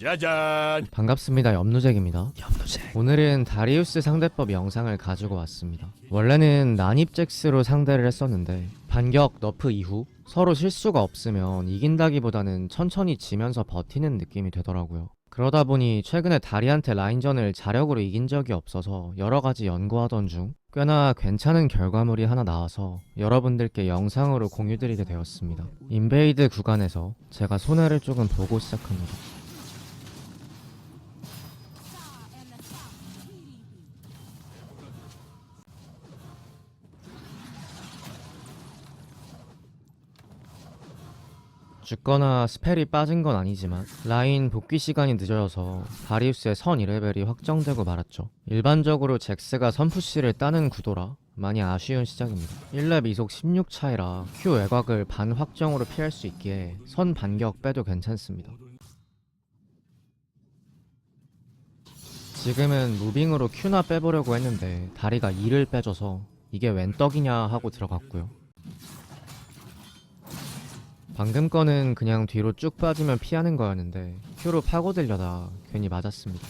짜잔. 반갑습니다. 염누잭입니다. 염노색. 오늘은 다리우스 상대법 영상을 가지고 왔습니다. 원래는 난입잭스로 상대를 했었는데 반격 너프 이후 서로 실수가 없으면 이긴다기보다는 천천히 지면서 버티는 느낌이 되더라고요. 그러다 보니 최근에 다리한테 라인전을 자력으로 이긴 적이 없어서 여러 가지 연구하던 중 꽤나 괜찮은 결과물이 하나 나와서 여러분들께 영상으로 공유드리게 되었습니다. 인베이드 구간에서 제가 손해를 조금 보고 시작합니다. 죽거나 스펠이 빠진 건 아니지만 라인 복귀 시간이 늦어져서 다리우스의 선 1레벨이 확정되고 말았죠. 일반적으로 잭스가 선푸시를 따는 구도라 많이 아쉬운 시작입니다. 1렙 이속 16 차이라 Q 외곽을 반 확정으로 피할 수 있기에 선 반격 빼도 괜찮습니다. 지금은 무빙으로 Q나 빼보려고 했는데 다리가 2를 빼줘서 이게 웬 떡이냐 하고 들어갔고요. 방금 거는 그냥 뒤로 쭉 빠지면 피하는 거였는데 큐로 파고들려다 괜히 맞았습니다.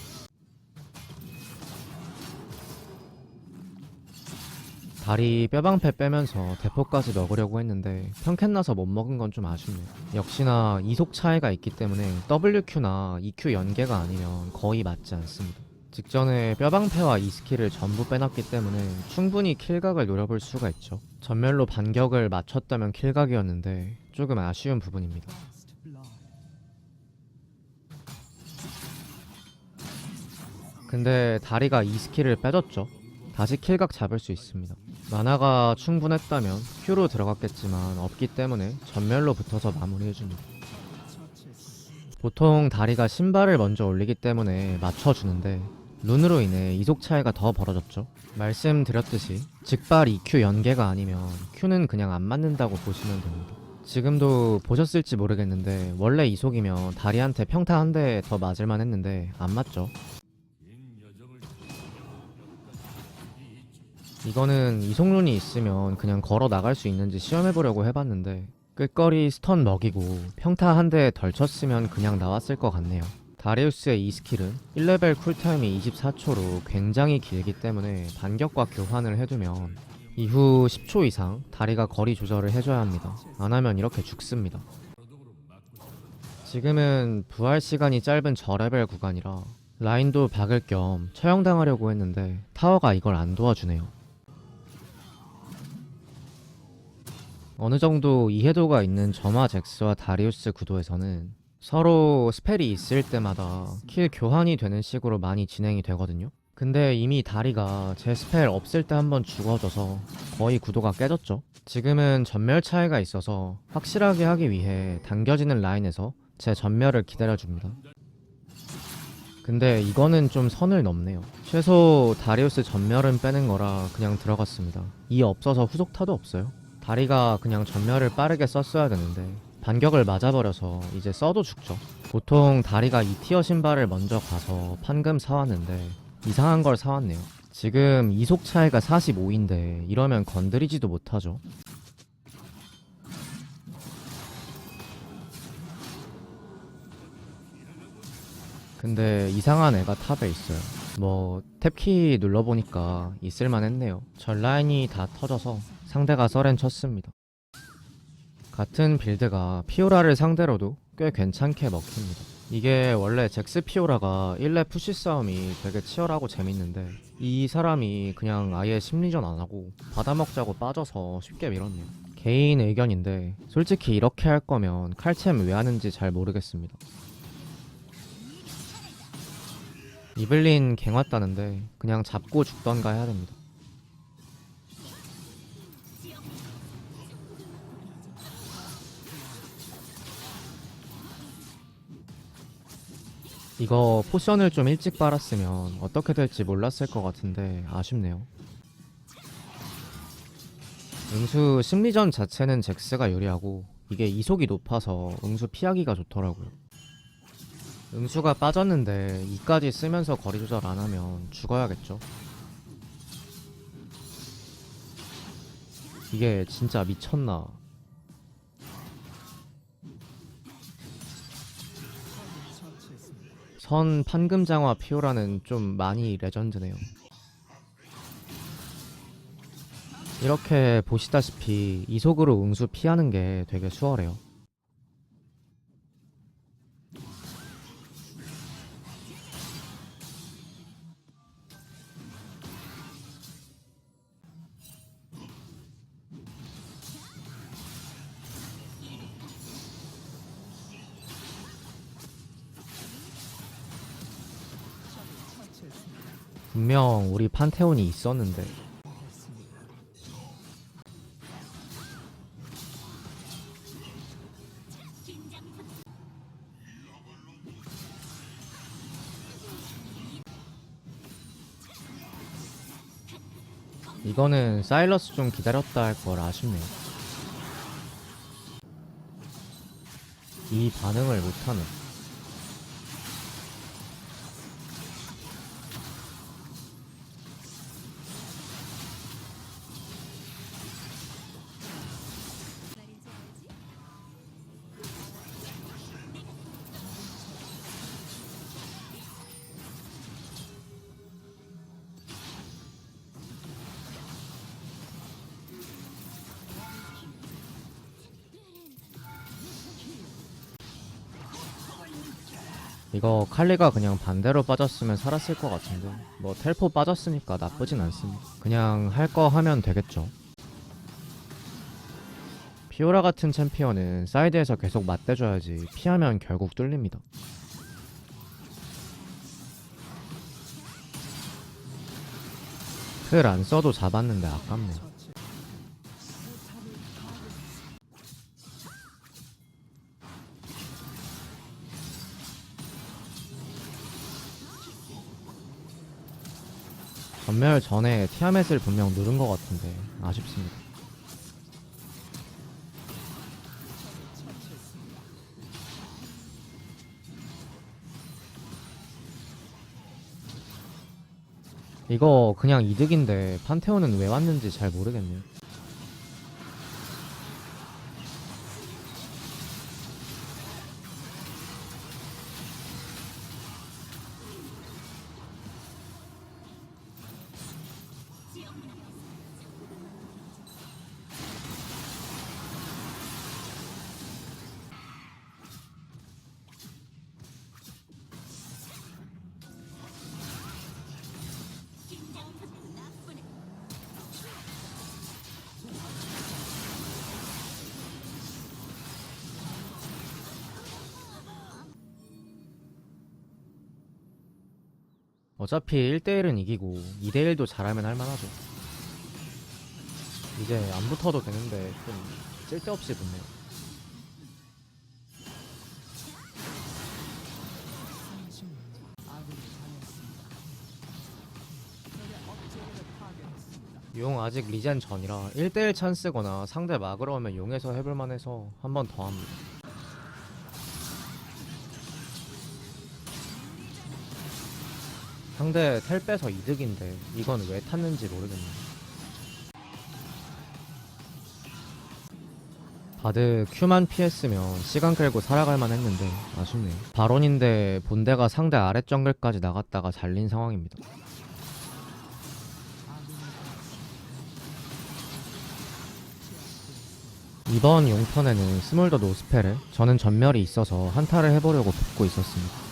다리 뼈방패 빼면서 대포까지 먹으려고 했는데 평캔 나서 못 먹은 건 좀 아쉽네요. 역시나 이속 차이가 있기 때문에 WQ나 EQ 연계가 아니면 거의 맞지 않습니다. 직전에 뼈방패와 이 스킬을 전부 빼놨기 때문에 충분히 킬각을 노려볼 수가 있죠. 전멸로 반격을 맞췄다면 킬각이었는데 조금 아쉬운 부분입니다. 근데 다리가 이 스킬을 빼줬죠. 다시 킬각 잡을 수 있습니다. 만화가 충분했다면 Q로 들어갔겠지만 없기 때문에 전멸로 붙어서 마무리해줍니다. 보통 다리가 신발을 먼저 올리기 때문에 맞춰주는데 룬으로 인해 이속 차이가 더 벌어졌죠. 말씀드렸듯이 직발 EQ 연계가 아니면 Q는 그냥 안 맞는다고 보시면 됩니다. 지금도 보셨을지 모르겠는데 원래 이속이면 다리한테 평타 한 대 더 맞을만 했는데 안 맞죠. 이거는 이속룬이 있으면 그냥 걸어 나갈 수 있는지 시험해보려고 해봤는데 끝거리 스턴 먹이고 평타 한 대 덜 쳤으면 그냥 나왔을 것 같네요. 다리우스의 이 스킬은 1레벨 쿨타임이 24초로 굉장히 길기 때문에 반격과 교환을 해두면 이후 10초 이상 다리가 거리 조절을 해줘야 합니다. 안 하면 이렇게 죽습니다. 지금은 부활 시간이 짧은 저레벨 구간이라 라인도 박을 겸 처형당하려고 했는데 타워가 이걸 안 도와주네요. 어느 정도 이해도가 있는 점화 잭스와 다리우스 구도에서는 서로 스펠이 있을 때마다 킬 교환이 되는 식으로 많이 진행이 되거든요. 근데 이미 다리가 제 스펠 없을 때 한번 죽어져서 거의 구도가 깨졌죠. 지금은 전멸 차이가 있어서 확실하게 하기 위해 당겨지는 라인에서 제 전멸을 기다려줍니다. 근데 이거는 좀 선을 넘네요. 최소 다리우스 전멸은 빼는 거라 그냥 들어갔습니다. 이 없어서 후속 타도 없어요. 다리가 그냥 전멸을 빠르게 썼어야 되는데 반격을 맞아버려서 이제 써도 죽죠. 보통 다리가 2티어 신발을 먼저 가서 판금 사왔는데 이상한 걸 사왔네요. 지금 이속 차이가 45인데 이러면 건드리지도 못하죠. 근데 이상한 애가 탑에 있어요. 뭐 탭키 눌러보니까 있을만 했네요. 전 라인이 다 터져서 상대가 서렌 쳤습니다. 같은 빌드가 피오라를 상대로도 꽤 괜찮게 먹힙니다. 이게 원래 잭스 피오라가 1렙 푸시 싸움이 되게 치열하고 재밌는데 이 사람이 그냥 아예 심리전 안 하고 받아먹자고 빠져서 쉽게 밀었네요. 개인 의견인데 솔직히 이렇게 할 거면 칼챔 왜 하는지 잘 모르겠습니다. 이블린 갱 왔다는데 그냥 잡고 죽던가 해야 됩니다. 이거 포션을 좀 일찍 빨았으면 어떻게 될지 몰랐을 것 같은데 아쉽네요. 응수 심리전 자체는 잭스가 유리하고 이게 이속이 높아서 응수 피하기가 좋더라고요. 응수가 빠졌는데 이까지 쓰면서 거리 조절 안 하면 죽어야겠죠. 이게 진짜 미쳤나. 선 판금장화 피오라는 좀 많이 레전드네요. 이렇게 보시다시피 이속으로 응수 피하는 게 되게 수월해요. 분명 우리 판테온이 있었는데 이거는 사일러스 좀 기다렸다 할 걸 아쉽네요. 이 반응을 못하는 이거 칼리가 그냥 반대로 빠졌으면 살았을 것 같은데. 뭐 텔포 빠졌으니까 나쁘진 않습니다. 그냥 할 거 하면 되겠죠. 피오라 같은 챔피언은 사이드에서 계속 맞대줘야지 피하면 결국 뚫립니다. 틀 안 써도 잡았는데 아깝네 전멸 전에 티아멧을 분명 누른 것 같은데 아쉽습니다. 이거 그냥 이득인데 판테온은 왜 왔는지 잘 모르겠네요. 어차피 1대1은 이기고 2대1도 잘하면 할만하죠. 이제 안 붙어도 되는데 좀 쓸데없이 붙네요. 용 아직 리젠 전이라 1대1 찬스거나 상대 막으러 오면 용에서 해볼만 해서 한 번 더 합니다. 상대 텔 빼서 이득인데 이건 왜 탔는지 모르겠네. 바드 Q만 피했으면 시간 끌고 살아갈 만 했는데 아쉽네요. 바론인데 본대가 상대 아래 정글까지 나갔다가 잘린 상황입니다. 이번 용턴에는 스몰더 노스펠을 저는 전멸이 있어서 한타를 해보려고 돕고 있었습니다.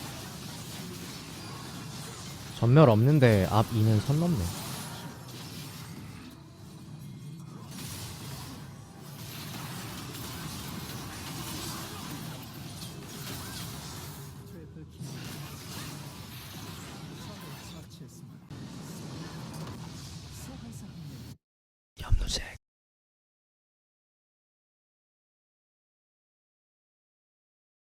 전멸 없는데 앞 2는 선 넘네.